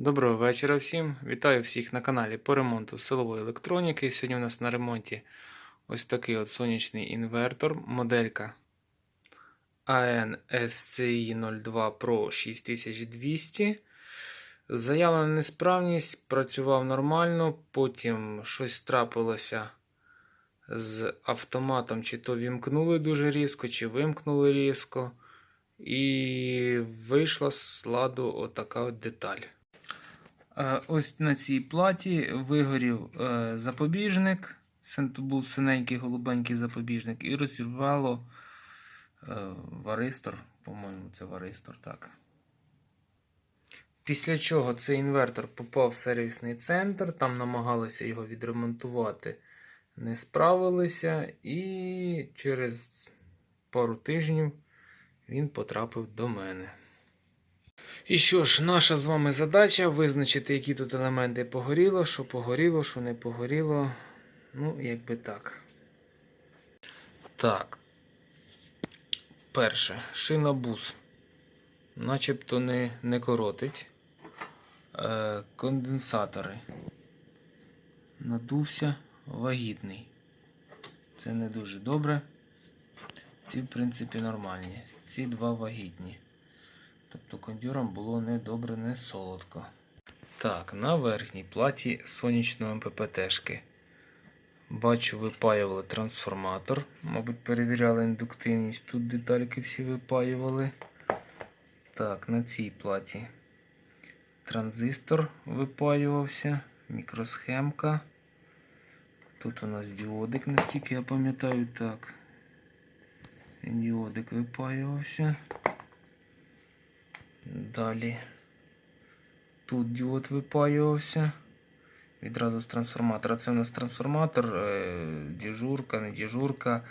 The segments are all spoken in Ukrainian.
Доброго вечора всім. Вітаю всіх на каналі по ремонту силової електроніки. Сьогодні у нас на ремонті ось такий от сонячний інвертор, моделька AN-SCI 02 Pro 6200. Заявлена несправність, працював нормально, потім щось трапилося з автоматом, чи то вімкнули дуже різко, чи вимкнули різко. І вийшла з ладу отака от деталь. Е, Ось на цій платі вигорів е, запобіжник. Був синенький голубенький запобіжник, і розірвало е, варистор. По-моєму, це варистор, так. Після чого цей інвертор попав в сервісний центр, там намагалися його відремонтувати, не справилися, і через пару тижнів він потрапив до мене. І що ж, наша з вами задача визначити, які тут елементи погоріло, що погоріло, що не погоріло. Ну, якби так. Так. Перше, шинобус. Начебто не, не коротить. Е, конденсатори. Надувся вагітний. Це не дуже добре. Ці, в принципі, нормальні. Ці два вагітні. Тобто кондюрам було не добре, не солодко. Так, на верхній платі сонячної МППТшки. Бачу, випаювали трансформатор. Мабуть, перевіряли індуктивність. Тут детальки всі випаювали. Так, на цій платі транзистор випаювався, мікросхемка. Тут у нас діодик, наскільки я пам'ятаю, так. Діодик випаювався. Далі. Тут діод випаювався. Відразу з трансформатора. Це у нас трансформатор, е, діжурка, не діжурка,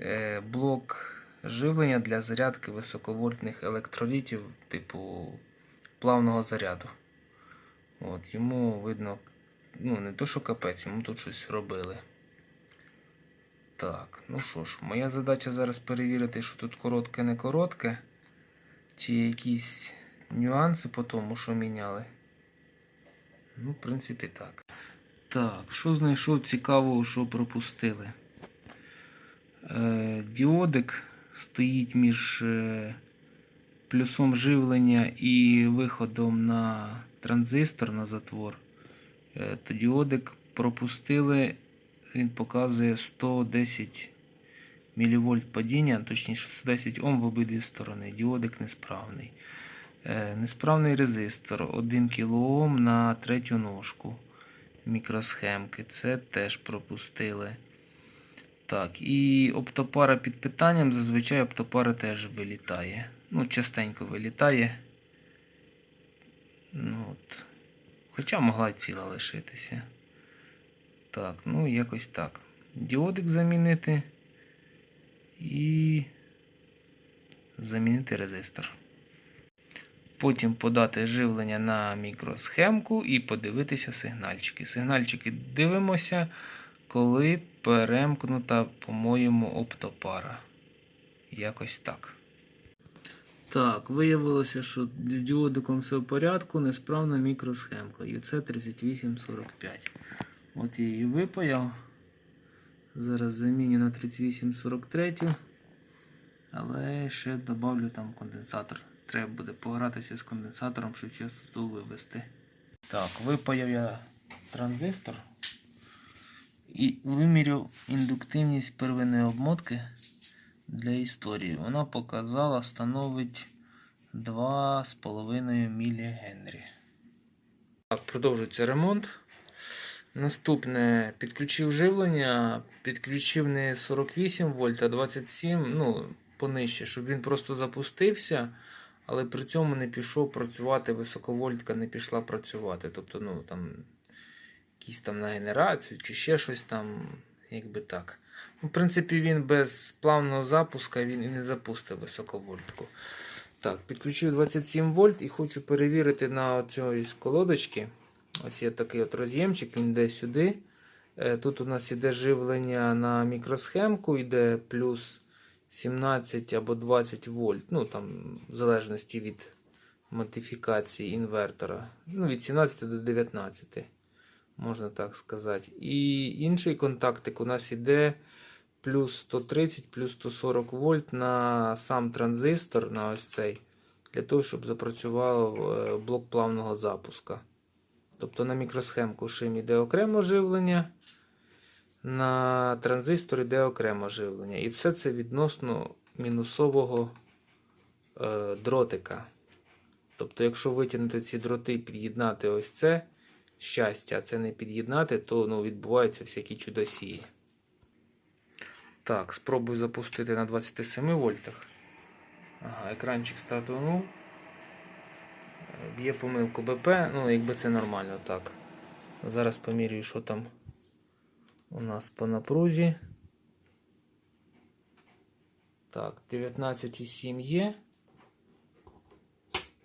е, блок живлення для зарядки високовольтних електролітів, типу плавного заряду. От, Йому видно, ну, не то, що капець, йому тут щось робили. Так, ну що ж, моя задача зараз перевірити, що тут коротке, не коротке. Чи якісь нюанси по тому, що міняли? Ну, в принципі, так. Так, що знайшов цікавого, що пропустили? Е, діодик стоїть між е, плюсом живлення і виходом на транзистор на затвор. Е, то діодик пропустили, він показує 110 мВ падіння, точніше 110 Ом в обидві сторони. Діодик несправний. Е, Несправний резистор 1 кОм на третю ножку мікросхемки. Це теж пропустили. Так, і оптопара під питанням. Зазвичай оптопара теж вилітає. Ну, частенько вилітає. Ну, от. Хоча могла ціла лишитися. Так, ну якось так. Діодик замінити і замінити резистор. Потім подати живлення на мікросхемку і подивитися сигнальчики. Сигнальчики дивимося, коли перемкнута, по-моєму, оптопара. Якось так. Так, виявилося, що з діодиком все в порядку, несправна мікросхемка UC3845. От я її випаяв. Зараз заміню на 3843. Але ще додавлю там конденсатор. Треба буде погратися з конденсатором, щоб частоту вивести. Так, випаяв я транзистор і виміряв індуктивність первинної обмотки для історії. Вона показала, становить 2,5 мілігенрі. Так, продовжується ремонт. Наступне підключив живлення, підключив не 48 вольт, а 27, ну, понижче, щоб він просто запустився, але при цьому не пішов працювати, високовольтка не пішла працювати. Тобто, ну, там, якісь там на генерацію чи ще щось там, якби так. Ну, в принципі, він без плавного запуска він і не запустив високовольтку. Так, підключив 27 вольт і хочу перевірити на цій колодочці. Ось є такий от роз'ємчик, він йде сюди. Е, Тут у нас іде живлення на мікросхемку, йде плюс 17 або 20 вольт. Ну, там, в залежності від модифікації інвертора. Ну, від 17 до 19, можна так сказати. І інший контактик у нас іде плюс 130, плюс 140 вольт на сам транзистор, на ось цей, для того, щоб запрацював е, блок плавного запуска. Тобто на мікросхемку шим іде окремо живлення, на транзистор йде окремо живлення. І все це відносно мінусового е, дротика. Тобто, якщо витягнути ці дроти під'єднати ось це щастя, а це не під'єднати, то ну, відбуваються всякі чудосії. Так, спробую запустити на 27 вольтах. Ага, екранчик стартував. Б'є помилку БП, ну якби це нормально так. Зараз помірюю, що там у нас по напрузі. Так, 19,7 є.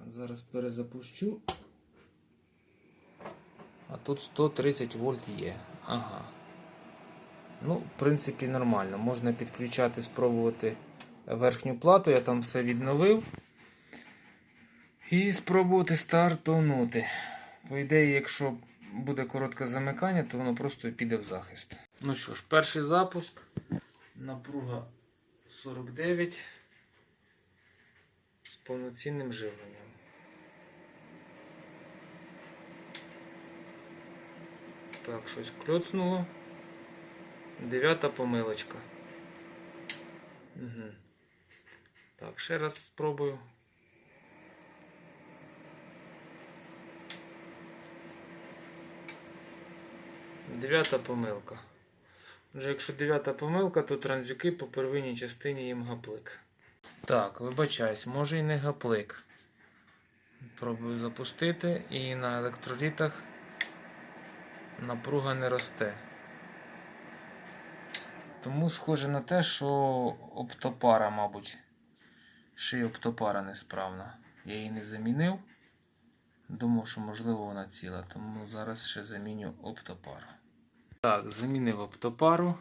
Зараз перезапущу. А тут 130 вольт є. Ага. Ну, в принципі, нормально. Можна підключати, спробувати верхню плату. Я там все відновив. І спробувати стартанути. По ідеї, якщо буде коротке замикання, то воно просто піде в захист. Ну що ж, перший запуск. Напруга 49 з повноцінним живленням. Так, щось кльоцнуло. Дев'ята помилочка. Угу. Так, ще раз спробую. Дев'ята помилка. Вже якщо дев'ята помилка, то транзюки по первинній частині їм гаплик. Так, вибачаюсь, може і не гаплик. Пробую запустити і на електролітах напруга не росте. Тому схоже на те, що оптопара, мабуть, ще й оптопара несправна. Я її не замінив. Думав, що можливо вона ціла, тому зараз ще заміню оптопару. Так, замінив оптопару.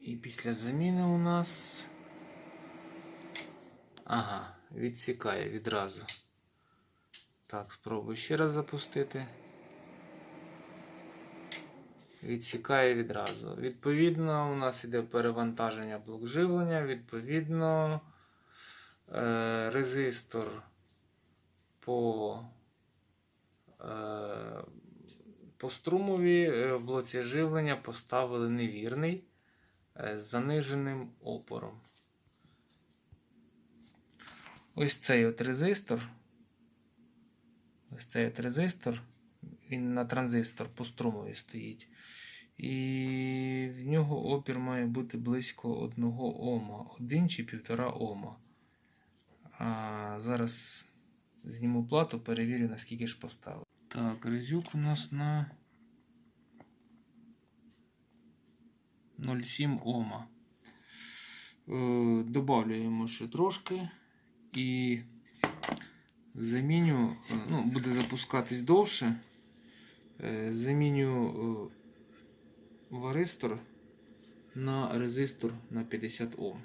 І після заміни у нас. Ага, відсікає відразу. Так, спробую ще раз запустити. Відсікає відразу. Відповідно, у нас іде перевантаження блок живлення, відповідно, е, резистор по, е, по струмові е, в блоці живлення поставили невірний е, з заниженим опором. Ось цей от резистор. Ось цей от резистор. Він на транзистор по струмові стоїть. І в нього опір має бути близько 1 Ома, 1 чи 1,5 Ома. А зараз зніму плату, перевірю, наскільки ж поставив. Так, резюк у нас на 0,7 Ома. Е, добавлюємо ще трошки і заміню, е, ну, буде запускатись довше. Е, заміню варистор на резистор на 50 Ом.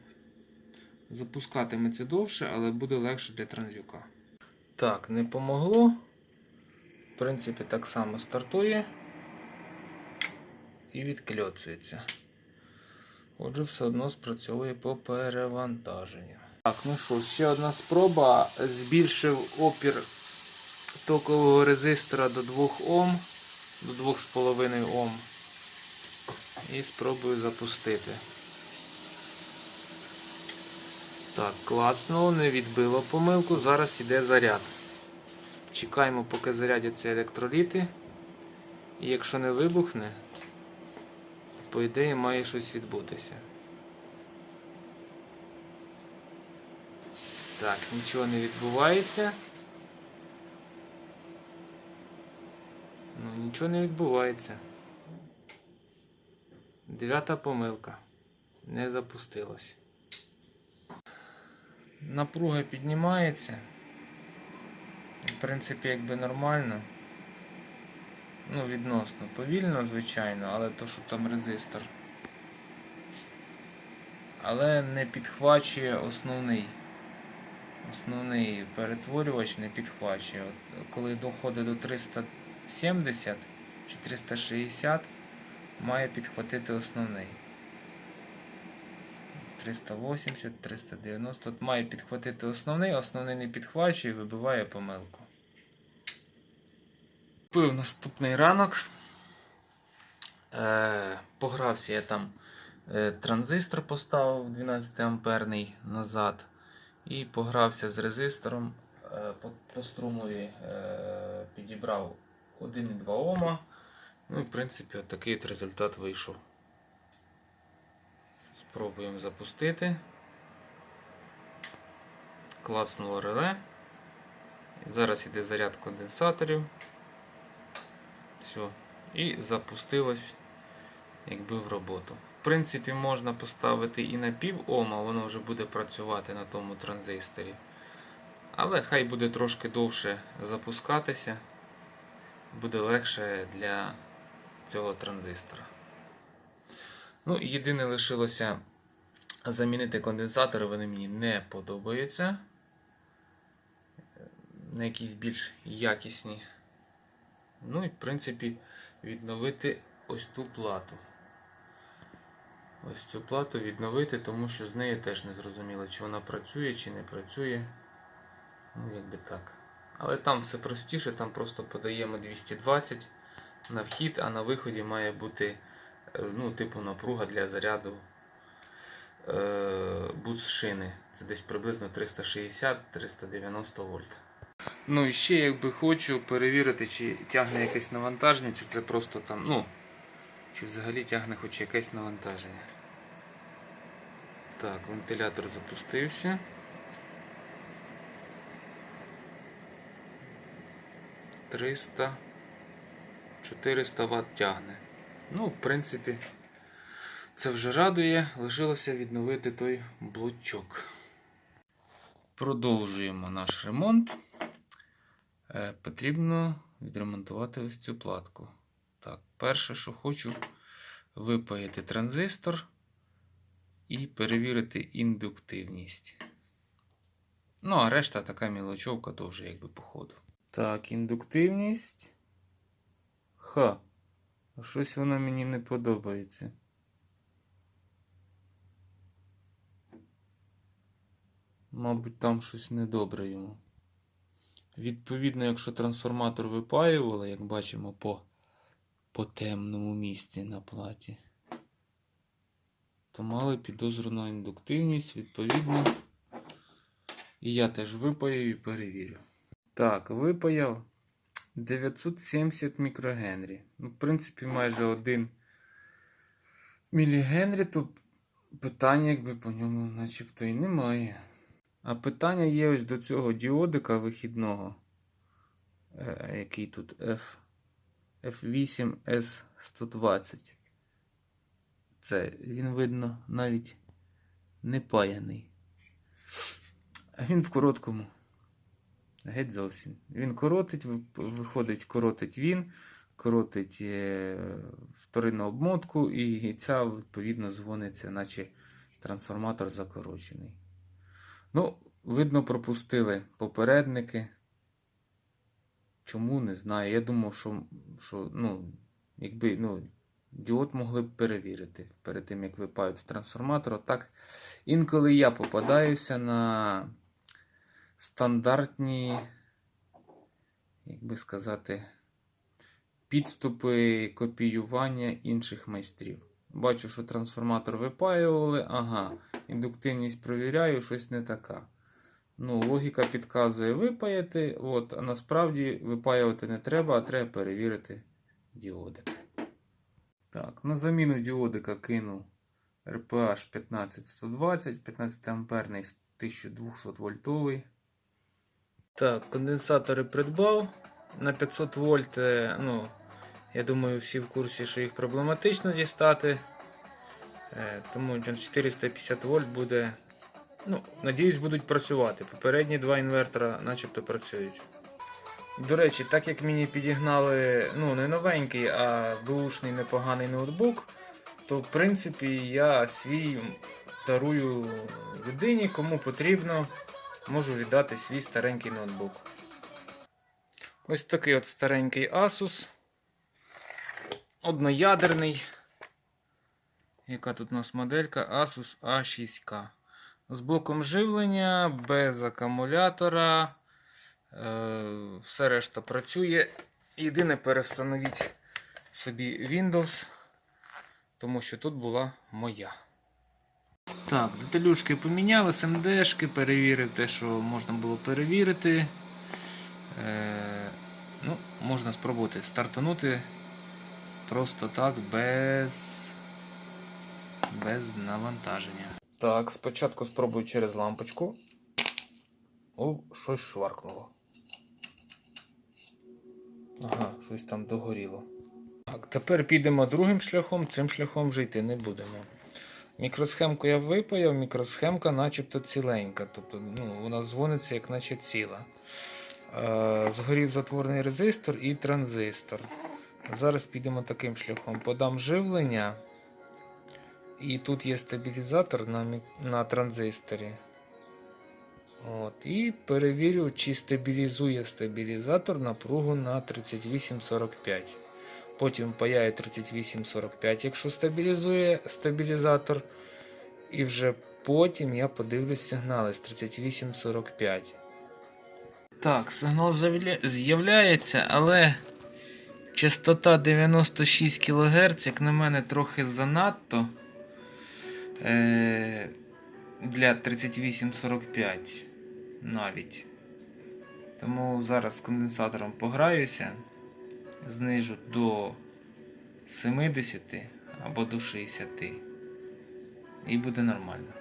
Запускатиметься довше, але буде легше для транзюка. Так, не помогло. В принципі, так само стартує і відкльоцується. Отже, все одно спрацьовує по перевантаженню. Так, ну що, ще одна спроба. Збільшив опір токового резистора до 2 Ом, до 2,5 Ом. І спробую запустити. Так, клацнуло, не відбило помилку. Зараз йде заряд. Чекаємо, поки зарядяться електроліти. І якщо не вибухне, по ідеї має щось відбутися. Так, нічого не відбувається. Ну, нічого не відбувається. Дев'ята помилка. Не запустилась. Напруга піднімається. В принципі, якби нормально. Ну, відносно повільно, звичайно, але то, що там резистор. Але не підхвачує основний. основний перетворювач не підхвачує. От, коли доходить до 370 чи 360, має підхватити основний. 380, 390. От має підхватити основний, основний не підхвачує і вибиває помилку. Купив наступний ранок. Е, погрався я там е, транзистор поставив 12 амперний назад. І погрався з резистором е, по, по струмові, е, підібрав 1,2 Ома. Ну і в принципі от такий от результат вийшов. Спробуємо запустити. Класнуло реле. Зараз іде заряд конденсаторів. Все. І запустилось якби в роботу. В принципі, можна поставити і на пів Ома, воно вже буде працювати на тому транзисторі. Але хай буде трошки довше запускатися, буде легше для цього транзистора. Ну, єдине лишилося замінити конденсатори, вони мені не подобаються. На якісь більш якісні. Ну і, в принципі, відновити ось ту плату. Ось цю плату відновити, тому що з нею теж не зрозуміло, чи вона працює, чи не працює. Ну, якби так. Але там все простіше, там просто подаємо 220 на вхід, а на виході має бути ну, типу напруга для заряду е, бус шини. Це десь приблизно 360-390 вольт. Ну і ще якби хочу перевірити, чи тягне якесь навантаження, чи це просто там, ну, чи взагалі тягне хоч якесь навантаження. Так, вентилятор запустився. Триста 400 Вт тягне. Ну, в принципі, це вже радує. Лишилося відновити той блочок. Продовжуємо наш ремонт. Е, потрібно відремонтувати ось цю платку. Так, перше, що хочу випаяти транзистор і перевірити індуктивність. Ну, а решта така мілочовка, то вже якби по ходу. Так, індуктивність. Ха. Щось воно мені не подобається. Мабуть, там щось недобре йому. Відповідно, якщо трансформатор випаювали, як бачимо по, по темному місці на платі, то мали підозру на індуктивність, відповідно. І я теж випаю і перевірю. Так, випаяв 970 мікрогенрі. Ну, в принципі, майже 1 мілігенрі, то питання, якби по ньому начебто і немає. А питання є ось до цього діодика вихідного, е, який тут F, F8S120. Це він, видно, навіть не паяний. А він в короткому. Геть зовсім. Він коротить, виходить, коротить він, коротить е, вторинну обмотку, і ця, відповідно, дзвониться, наче трансформатор закорочений. Ну, видно, пропустили попередники. Чому не знаю. Я думав, що, що ну, якби ну, діод могли б перевірити перед тим, як випають трансформатор. Так, інколи я попадаюся на стандартні, як би сказати, підступи копіювання інших майстрів. Бачу, що трансформатор випаювали, ага, індуктивність провіряю, щось не така. Ну, логіка підказує випаяти, от, а насправді випаювати не треба, а треба перевірити діодик. Так, на заміну діодика кину RPH 15120, 15 амперний 1200 вольтовий. Так, конденсатори придбав на 500 вольт. е, Ну, я думаю, всі в курсі, що їх проблематично дістати. Е, Тому 450 вольт буде. Ну, надіюсь, будуть працювати. Попередні два інвертора начебто працюють. До речі, так як мені підігнали ну, не новенький, а бушний непоганий ноутбук, то в принципі я свій дарую людині, кому потрібно. Можу віддати свій старенький ноутбук. Ось такий от старенький Asus. Одноядерний. Яка тут у нас моделька? Asus A6K. З блоком живлення, без акумулятора. Е, все решта працює. Єдине перевстановіть собі Windows, тому що тут була моя. Так, деталюшки поміняв, СМДшки, перевірив те, що можна було перевірити. Е, ну, можна спробувати стартанути просто так, без, без навантаження. Так, спочатку спробую через лампочку. О, щось шваркнуло. Ага, щось там догоріло. Так, тепер підемо другим шляхом, цим шляхом вже йти не будемо. Мікросхемку я випаяв, мікросхемка начебто ціленька. Тобто ну, вона дзвониться як наче ціла. Е, згорів затворний резистор і транзистор. Зараз підемо таким шляхом. Подам живлення. І тут є стабілізатор на, на транзисторі. От, і перевірю, чи стабілізує стабілізатор напругу на 3845. Потім паяю 3845, якщо стабілізує стабілізатор. І вже потім я подивлюсь сигнали з 3845. Так, сигнал з'являється, але частота 96 кГц, як на мене, трохи занадто е- для 3845 навіть. Тому зараз з конденсатором пограюся, знижу до 70 або до 60. І буде нормально.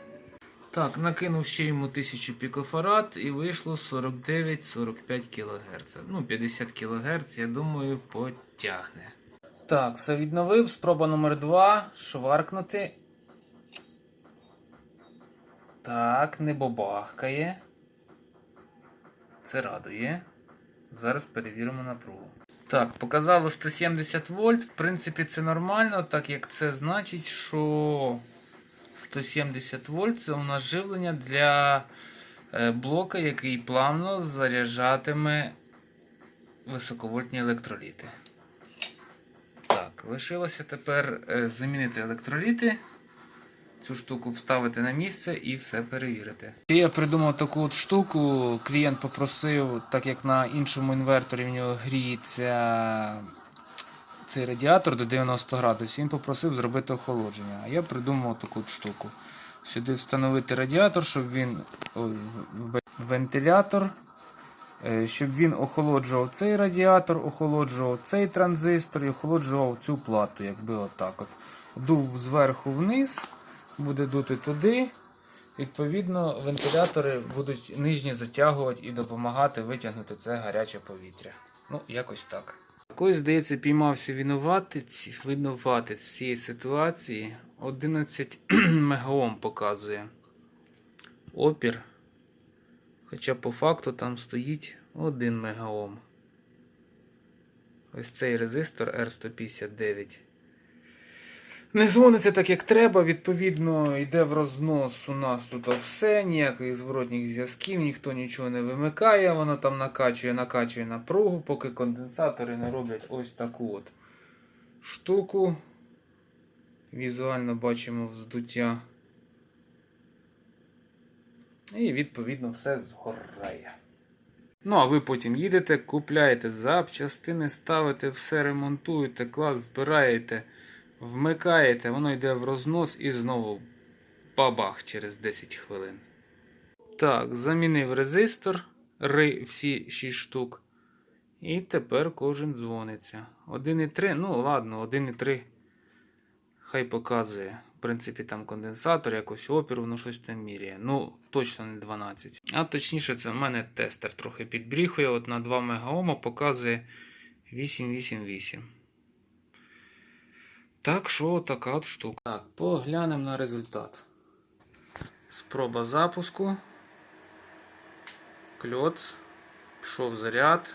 Так, накинув ще йому 1000 пікофарад і вийшло 49-45 кГц. Ну, 50 кГц, я думаю, потягне. Так, все відновив. Спроба номер 2 шваркнути. Так, не бабахкає. Це радує. Зараз перевіримо напругу. Так, показало 170 вольт. В принципі, це нормально, так як це значить, що 170 вольт це у нас живлення для е, блока, який плавно заряджатиме високовольтні електроліти. Так, лишилося тепер е, замінити електроліти, цю штуку вставити на місце і все перевірити. Я придумав таку от штуку. Клієнт попросив, так як на іншому інверторі в нього гріється цей радіатор до 90 градусів, він попросив зробити охолодження. А я придумав таку от штуку. Сюди встановити радіатор, щоб він вентилятор, е, щоб він охолоджував цей радіатор, охолоджував цей транзистор і охолоджував цю плату, якби отак. От. Дув зверху вниз, буде дути туди. Відповідно, вентилятори будуть нижні затягувати і допомагати витягнути це гаряче повітря. Ну, якось так. Ось, здається, піймався винуватець, винуватець цієї ситуації. 11 мегаом показує опір. Хоча по факту там стоїть 1 мегаом. Ось цей резистор R159. Не дзвониться так, як треба. Відповідно, йде в рознос у нас тут все, ніяких зворотніх зв'язків, ніхто нічого не вимикає, воно там накачує, накачує напругу, поки конденсатори не роблять ось таку от штуку. Візуально бачимо вздуття. І відповідно все згорає. Ну, а ви потім їдете, купляєте запчастини, ставите, все ремонтуєте, клас збираєте, вмикаєте, воно йде в рознос і знову бабах через 10 хвилин. Так, замінив резистор, ри всі 6 штук. І тепер кожен дзвониться. 1,3, ну ладно, 1,3 хай показує. В принципі, там конденсатор, якось опір, воно щось там міряє. Ну, точно не 12. А точніше, це в мене тестер трохи підбріхує. От на 2 мегаома показує 888. Так що така от штука. Так, поглянемо на результат. Спроба запуску. Кльоц. Пішов заряд.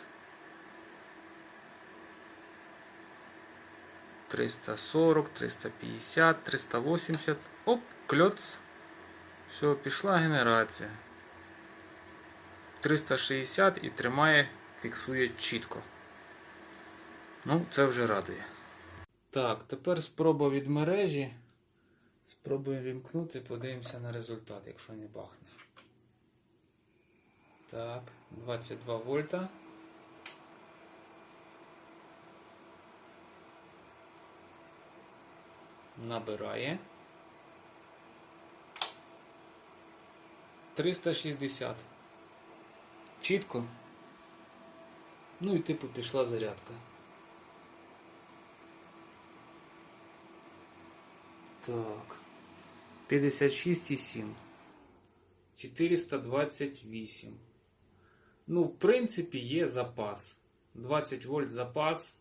340, 350, 380. Оп, кльоц. Все, пішла генерація. 360 і тримає, фіксує чітко. Ну, це вже радує. Так, тепер спроба від мережі. Спробуємо вімкнути, подивимося на результат, якщо не бахне. Так, 22 вольта. Набирає. 360. Чітко. Ну і типу пішла зарядка. Так. 56,7. 428. Ну, в принципі, є запас. 20 вольт запас.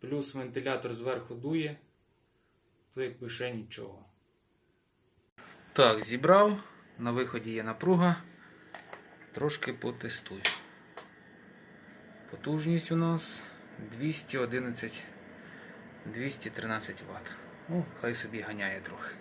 Плюс вентилятор зверху дує. То якби ще нічого. Так, зібрав. На виході є напруга. Трошки потестую. Потужність у нас 211 213 Вт. Ну, хай собі ганяє трохи.